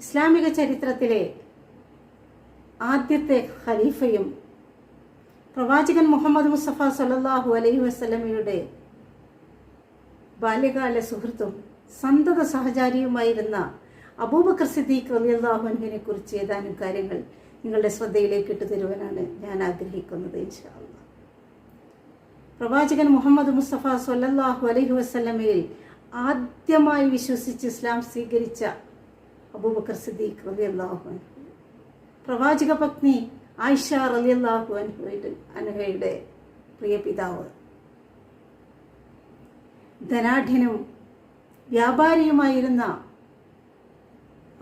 ഇസ്ലാമിക ചരിത്രത്തിലെ ആദ്യത്തെ ഖലീഫയും പ്രവാചകൻ മുഹമ്മദ് മുസ്തഫ സല്ലല്ലാഹു അലൈഹി വസ്ലമിയുടെ ബാല്യകാല സുഹൃത്തും സന്തത സഹചാരിയുമായിരുന്ന അബൂബക്കർ സിദ്ദീഖ് റലിയാഹുവിനെ കുറിച്ച് ഏതാനും കാര്യങ്ങൾ നിങ്ങളുടെ ശ്രദ്ധയിലേക്ക് ഇട്ടുതരുവാനാണ് ഞാൻ ആഗ്രഹിക്കുന്നത് ഇൻഷാ അല്ലാ. പ്രവാചകൻ മുഹമ്മദ് മുസ്തഫ സല്ലല്ലാഹു അലൈഹി വസ്ലമയിൽ ആദ്യമായി വിശ്വസിച്ച് ഇസ്ലാം സ്വീകരിച്ച അബൂബക്കർ സിദ്ദീഖ് റളിയല്ലാഹു അള്ളാഹു പ്രവാചക പത്നി ആയിഷ റളിയല്ലാഹു അൻഹുയുടെ അനുഹയുടെ പ്രിയ പിതാവ്. ധനാഢ്യനും വ്യാപാരിയുമായിരുന്ന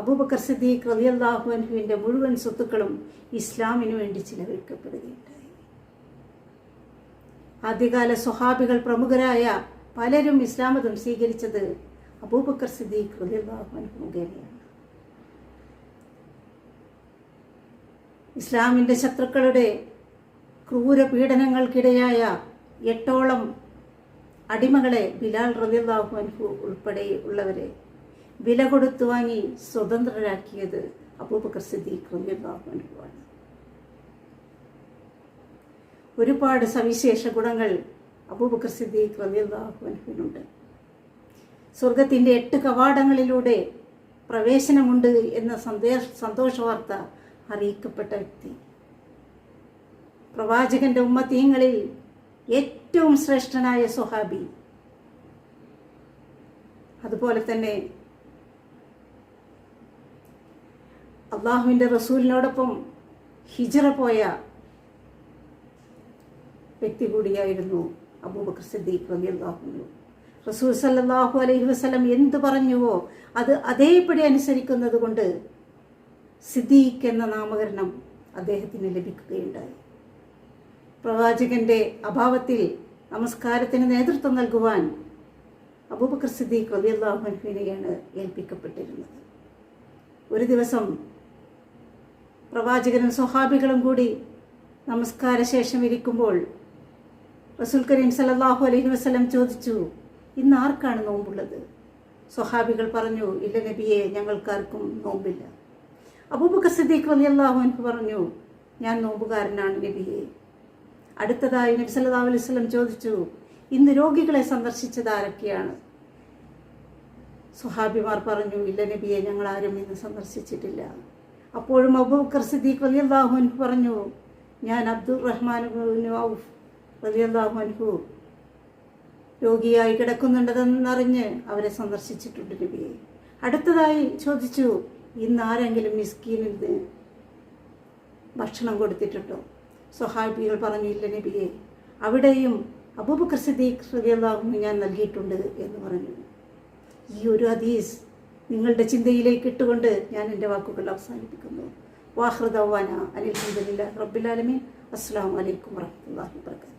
അബൂബക്കർ സിദ്ദീഖ് റലി അള്ളാഹു അനുഹുവിന്റെ മുഴുവൻ സ്വത്തുക്കളും ഇസ്ലാമിനു വേണ്ടി ചിലവഴിക്കപ്പെടുകയുണ്ടായി. ആദ്യകാല സ്വഹാബികൾ പ്രമുഖരായ പലരും ഇസ്ലാമതം സ്വീകരിച്ചത് അബൂബക്കർ സിദ്ദീഖ് റളിയല്ലാഹു അൻഹു മുഖേനയാണ്. ഇസ്ലാമിന്റെ ശത്രുക്കളുടെ ക്രൂരപീഡനങ്ങൾക്കിടയായ എട്ടോളം അടിമകളെ ബിലാൽ റളിയല്ലാഹു അൻഹു ഉൾപ്പെടെ ഉള്ളവരെ വില കൊടുത്തു വാങ്ങി സ്വതന്ത്രരാക്കിയത് അബൂബക്കർ സിദ്ദീഖ് അൻഹു ആണ്. ഒരുപാട് സവിശേഷ ഗുണങ്ങൾ അബൂബക്കർ സിദ്ദീഖ് റബിയാഹു അൻഹുവിനുണ്ട്. സ്വർഗത്തിന്റെ എട്ട് കവാടങ്ങളിലൂടെ പ്രവേശനമുണ്ട് എന്ന സന്ദേശ സന്തോഷ വാർത്ത അറിയിക്കപ്പെട്ട വ്യക്തി. പ്രവാചകന്റെ ഉമ്മത്തീങ്ങളിൽ ഏറ്റവും ശ്രേഷ്ഠനായ സുഹാബി അതുപോലെ തന്നെ അള്ളാഹുവിന്റെ റസൂലിനോടൊപ്പം ഹിജറ പോയ വ്യക്തി കൂടിയായിരുന്നു അബൂബക്കർ സിദ്ദീഖ് റബി റളിയല്ലാഹു റസൂൽ സല്ലാഹു അലൈഹി വസ്ലം എന്ത് പറഞ്ഞുവോ അത് അതേപടി അനുസരിക്കുന്നത് കൊണ്ട് സിദ്ദീഖ് എന്ന നാമകരണം അദ്ദേഹത്തിന് ലഭിക്കുകയുണ്ടായി. പ്രവാചകന്റെ അഭാവത്തിൽ നമസ്കാരത്തിന് നേതൃത്വം നൽകുവാൻ അബൂബക്കർ സിദ്ദീഖ് റളിയല്ലാഹു അൻഹുവിനെയാണ് ഏൽപ്പിക്കപ്പെട്ടിരുന്നത്. ഒരു ദിവസം പ്രവാചകനും സ്വഹാബികളും കൂടി നമസ്കാര ശേഷം ഇരിക്കുമ്പോൾ റസൂൽ കരീം സല്ലല്ലാഹു അലഹി വസ്ലം ചോദിച്ചു ഇന്ന് ആർക്കാണ് നോമ്പുള്ളത്? സ്വഹാബികൾ പറഞ്ഞു ഇല്ല നബിയെ ഞങ്ങൾക്കാർക്കും നോമ്പില്ല. അബൂബക്കർ സിദ്ദീഖ് റളിയല്ലാഹു അൻഹു പറഞ്ഞു ഞാൻ നോമ്പുകാരനാണ് നബിയെ. അടുത്തതായി നബി സല്ലാ അലൈഹി വസല്ലം ചോദിച്ചു ഇന്ന് രോഗികളെ സന്ദർശിച്ചത് ആരൊക്കെയാണ്? സുഹാബിമാർ പറഞ്ഞു ഇല്ല നബിയെ ഞങ്ങൾ ആരും ഇന്ന് സന്ദർശിച്ചിട്ടില്ല. അപ്പോഴും അബൂബക്കർ സിദ്ദീഖ് റളിയല്ലാഹു അൻഹു പറഞ്ഞു ഞാൻ അബ്ദുൾ റഹ്മാൻ ഔഫ് റളിയല്ലാഹു അൻഹു രോഗിയായി കിടക്കുന്നുണ്ടെന്നറിഞ്ഞ് അവരെ സന്ദർശിച്ചിട്ടുണ്ട് നബിയെ. അടുത്തതായി ചോദിച്ചു ഇന്ന് ആരെങ്കിലും മിസ്കീനിന് ഭക്ഷണം കൊടുത്തിട്ടുണ്ടോ? സ്വഹാബികൾ പറഞ്ഞു ഇല്ല നബിയെ. അവിടെയും അബൂബക്കർ സിദ്ദീഖ് ഞാൻ നൽകിയിട്ടുണ്ട് എന്ന് പറഞ്ഞു. ഈ ഒരു ഹദീസ് നിങ്ങളുടെ ചിന്തയിലേക്ക് ഇട്ടുകൊണ്ട് ഞാൻ എന്റെ വാക്കുകൾ അവസാനിപ്പിക്കുന്നു. വാഹൃദവാന അനിൽ റബ്ബിലാലമീൻ അസ്സാം വലൈക്കും വാഹമത്തല്ലാഹി വർക്കാത്തു